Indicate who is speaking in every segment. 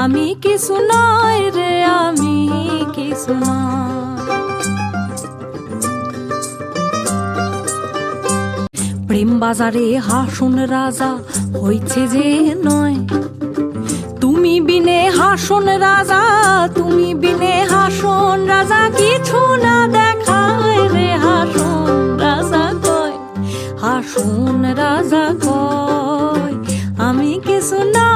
Speaker 1: আমি কিছু নয় রে, আমি কিছু নয়। প্রেম বাজারে হাসুন রাজা, হইছে যে নয়। তুমি বিনে হাসন রাজা, তুমি বিনে হাসন রাজা, কিছু না দেখায় রে, হাসন রাজা কয়, হাসন রাজা কয়, আমি কিছু নয়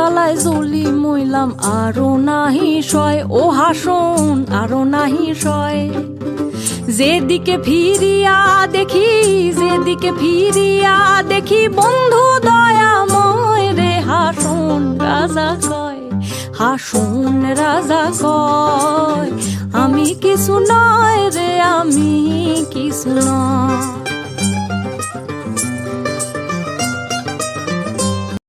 Speaker 1: জ্বালায় জ্বলি মইলাম, আরও নাহি সয়, ও হাসন, আরও নাহি সয়। যেদিকে ফিরিয়া দেখি, যেদিকে ফিরিয়া দেখি, বন্ধু দয়াময় রে, হাসুন রাজা কয়, হাসুন রাজা কয়, আমি কিছু নয় রে, আমি কিছু নয়।